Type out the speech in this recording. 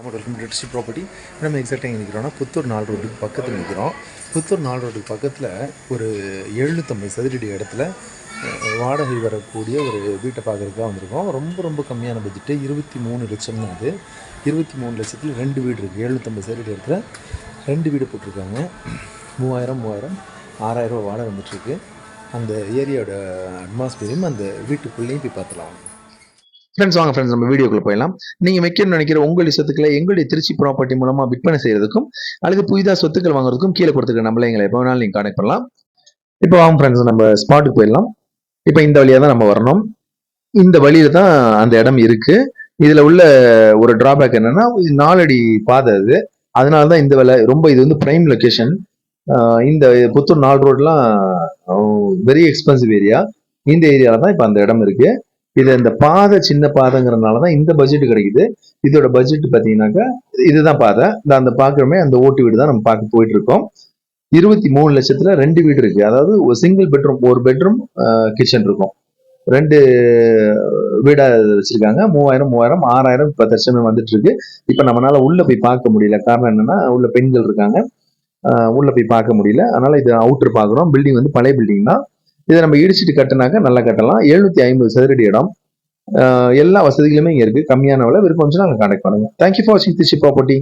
நம்ம welcome to district property நம்ம எக்ஸாக்டாக எங்கே நிற்கிறோம்னா புத்தூர் நாலு ரோட்டுக்கு பக்கத்தில் நிற்கிறோம் புத்தூர் நாலு ரோட்டுக்கு பக்கத்தில் ஒரு எழுநூற்றம்பது சதுரடி இடத்துல வாடகை வரக்கூடிய ஒரு வீட்டை பார்க்குறதுக்காக வந்திருக்கோம். ரொம்ப ரொம்ப கம்மியான பட்ஜெட்டு இருபத்தி மூணு லட்சம் தான் அது. இருபத்தி மூணு லட்சத்தில் ரெண்டு வீடு இருக்குது எழுநூற்றம்பது சதுரடி இடத்துல ரெண்டு வீடு போட்டிருக்காங்க. மூவாயிரம் மூவாயிரம் ஆறாயிரம் ரூபா வாடகை வந்துட்டுருக்கு அந்த ஏரியாவோட அட்மாஸ்பியரையும் அந்த வீட்டுக்குள்ளேயும் போய் பார்த்துலாம் ஃப்ரெண்ட்ஸ் வாங்க ஃப்ரெண்ட்ஸ் நம்ம வீடியோக்குள்ள போயிடலாம். நீங்கள் வைக்கணும்னு நினைக்கிற உங்களுடைய சொத்துக்களை எங்களுடைய திருச்சி ப்ராப்பர்ட்டி மூலமாக விற்பனை செய்கிறதுக்கும் அல்லது புதிதாக சொத்துக்கள் வாங்குறதுக்கும் கீழே கொடுத்துருக்க நம்மளே எங்களை எப்போ வேணாலும் நீங்கள் கனெக்ட் பண்ணலாம். இப்போ வாங்க ஃப்ரெண்ட்ஸ் நம்ம ஸ்பாட்டுக்கு போயிடலாம். இப்போ இந்த வழியாக தான் நம்ம வரணும். இந்த வழியில் தான் அந்த இடம் இருக்குது இதில் உள்ள ஒரு டிராபேக் என்னன்னா இது நாலடி பாதை அது. அதனால தான் இந்த வேலை ரொம்ப இது வந்து ப்ரைம் லொக்கேஷன் இந்த புத்தூர் நாலு ரோட்லாம் வெரி எக்ஸ்பென்சிவ் ஏரியா இந்த ஏரியாவில் தான் இப்போ அந்த இடம் இருக்குது இது இந்த பாதை சின்ன பாதைங்கிறதுனால தான் இந்த பட்ஜெட் கிடைக்குது. இதோட பட்ஜெட் பார்த்தீங்கன்னாக்கா இதுதான் பாதை. இந்த அந்த பார்க்குறோமே அந்த ஓட்டு வீடு தான் நம்ம பார்க்க போயிட்டு இருக்கோம் இருபத்தி மூணு லட்சத்துல ரெண்டு வீடு இருக்கு. அதாவது ஒரு சிங்கிள் பெட்ரூம் ஒரு பெட்ரூம் கிச்சன் இருக்கும். ரெண்டு வீடா வச்சிருக்காங்க. மூவாயிரம் மூவாயிரம் ஆறாயிரம் இப்போ லட்சமே வந்துட்டு இருக்கு இப்போ நம்மளால உள்ள போய் பார்க்க முடியல. காரணம் என்னன்னா உள்ள பெண்கள் இருக்காங்க. உள்ளே உள்ள போய் பார்க்க முடியல. அதனால இது அவுட்ரு பார்க்குறோம் பில்டிங் வந்து பழைய பில்டிங் தான். இதை நம்ம இடிச்சிட்டு கட்டினாக்க நல்லா கட்டலாம். எழுநூத்தி ஐம்பது சதுரடி இடம். ஆஹ் எல்லா வசதிகளுமே இங்க இருக்கு. கம்மியான விலை விருப்பம் வந்துச்சுன்னா அங்கே கான்டாக்ட் பண்ணுங்கள் தேங்க்யூ ஃபார் வாட்சிங் திருச்சி ப்ராப்பர்ட்டி